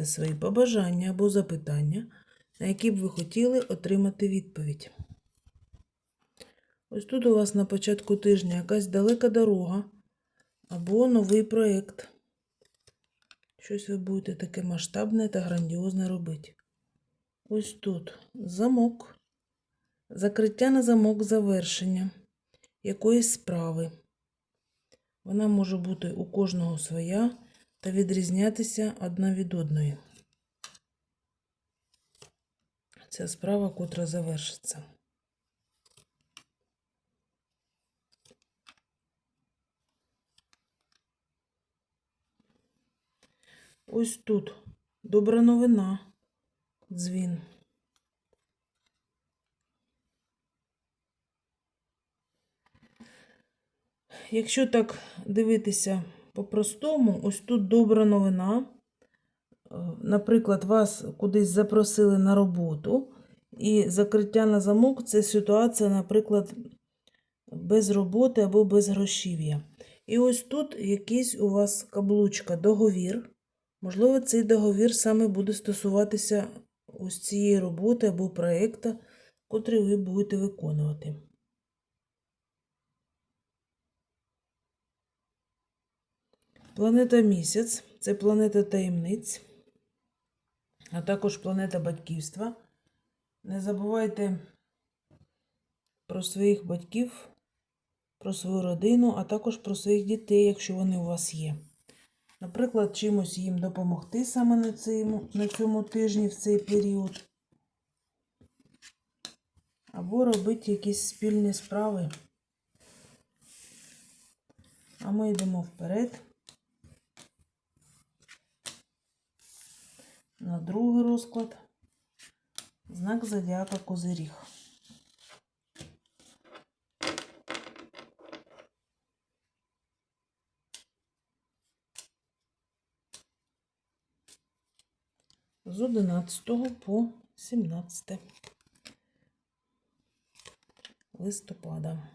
свої побажання або запитання, на які б ви хотіли отримати відповідь. Ось тут у вас на початку тижня якась далека дорога або новий проєкт. Щось ви будете таке масштабне та грандіозне робити. Ось тут замок, закриття на замок завершення якоїсь справи. Вона може бути у кожного своя та відрізнятися одна від одної. Це справа, котра завершиться. Ось тут добра новина, дзвін. Якщо так дивитися по-простому, ось тут добра новина. Е, Наприклад, вас кудись запросили на роботу, і закриття на замок це ситуація, наприклад, без роботи або без грошів'я. І ось тут якийсь у вас каблучка, договір. Можливо, цей договір саме буде стосуватися ось цієї роботи або проєкту, котрий ви будете виконувати. Планета Місяць це планета таємниць, а також планета батьківства. Не забувайте про своїх батьків, про свою родину, а також про своїх дітей, якщо вони у вас є. Наприклад, чимось їм допомогти саме на цьому, на цьому тижні в цей період. Або робити якісь спільні справи. А ми йдемо вперед. На другий розклад. Знак зодіака Козиріг. З 11 по 17 листопада.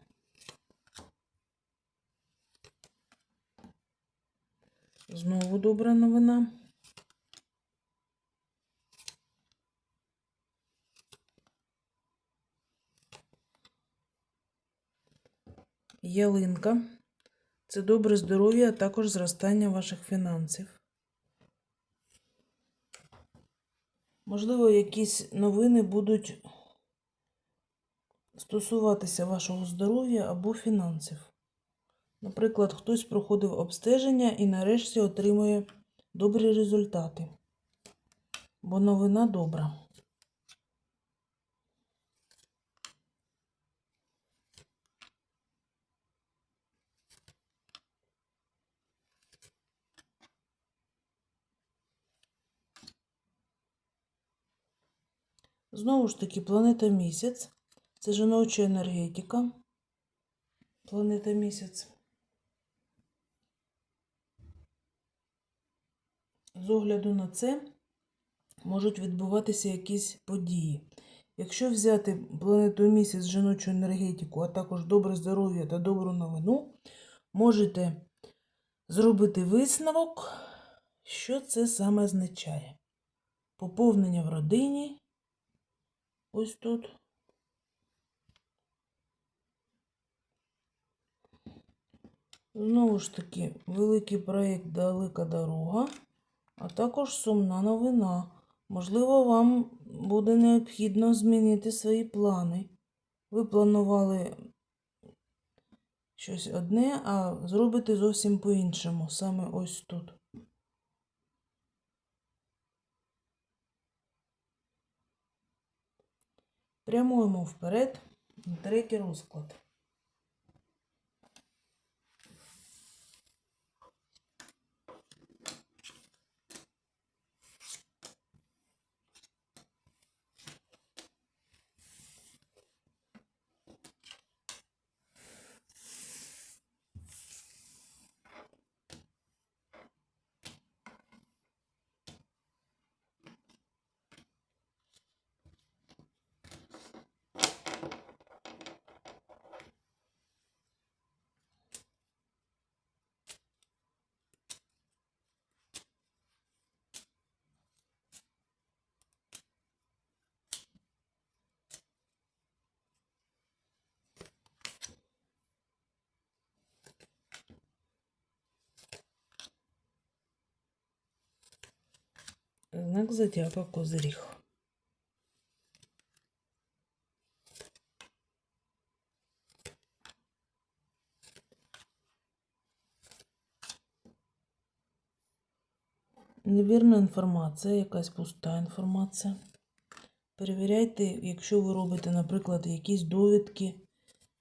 Знову добра новина. Ялинка. Це добре здоров'я, а також зростання ваших фінансів. Можливо, якісь новини будуть стосуватися вашого здоров'я або фінансів. Наприклад, хтось проходив обстеження і нарешті отримує добрі результати. Бо новина добра. Знову ж таки, планета місяць. Це жіноча енергетика. Планета місяць. З огляду на це можуть відбуватися якісь події. Якщо взяти планету місяць, жіночу енергетику, а також добре здоров'я та добру новину, можете зробити висновок, що це саме означає. Поповнення в родині. Ось тут. Знову ж таки, великий проєкт Далека дорога, а також сумна новина. Можливо, вам буде необхідно змінити свої плани. Ви планували щось одне, а зробите зовсім по-іншому, саме ось тут. Прямуємо вперед. Третій розклад. Знак зодіака Козиріг. Невірна інформація, якась пуста інформація. Перевіряйте, якщо ви робите, наприклад, якісь довідки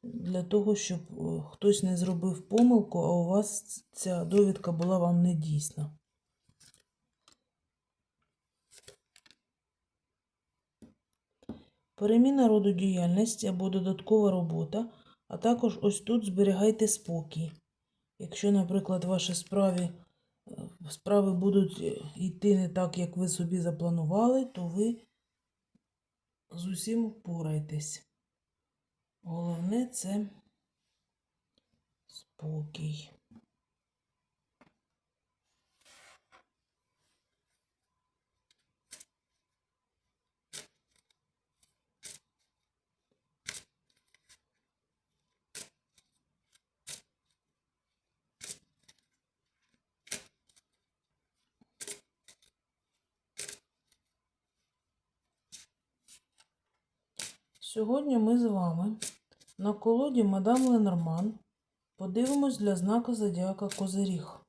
для того, щоб е, хтось не зробив помилку, а у вас ця довідка була вам не Переміна роду діяльності або додаткова робота, а також ось тут зберігайте спокій. Якщо, наприклад, ваші справи, е, справи будуть е, йти не так, як ви собі запланували, то ви з усім впораєтесь. Головне це спокій. Сьогодні ми з вами на колоді Мадам Ленорман подивимось для знака Зодіака Козиріг.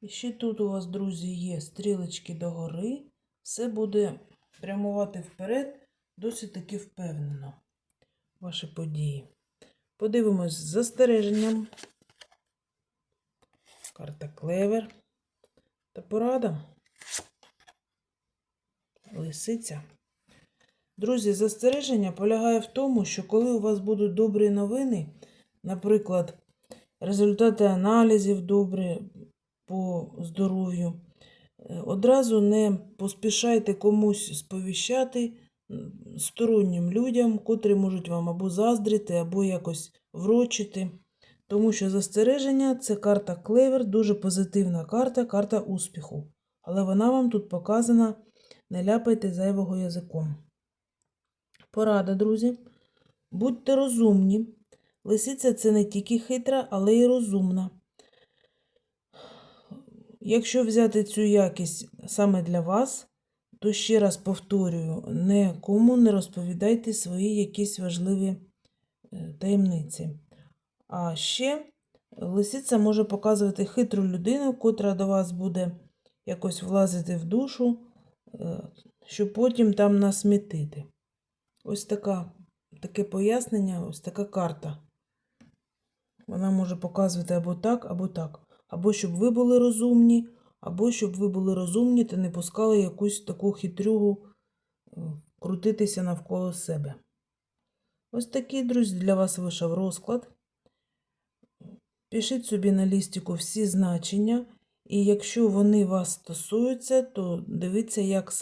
І ще тут у вас, друзі, є стрілочки догори. Все буде прямувати вперед досить таки впевнено. Ваші події. Подивимось з застереженням. Карта Клевер. Та порада. Лисиця. Друзі, застереження полягає в тому, що коли у вас будуть добрі новини, наприклад, результати аналізів добрі по здоров'ю, е, одразу не поспішайте комусь сповіщати стороннім людям, котрі можуть вам або заздрити, або якось врочити. Тому що застереження це карта клевер, дуже позитивна карта, карта успіху. Але вона вам тут показана, не ляпайте зайвого язиком. Порада, друзі. Будьте розумні. Лисиця це не тільки хитра, але й розумна. Якщо взяти цю якість саме для вас, то ще раз повторюю, нікому не розповідайте свої якісь важливі е, таємниці. А ще лисиця може показувати хитру людину, котра до вас буде якось влазити в душу, е, щоб потім там насмітити. Ось така, таке пояснення, ось така карта. Вона може показувати або так, або так. Або щоб ви були розумні, або щоб ви були розумні та не пускали якусь таку хитрюгу е, крутитися навколо себе. Ось такий, друзі, для вас вийшов розклад. Пишіть собі на лістику всі значення, і якщо вони вас стосуються, то дивіться, як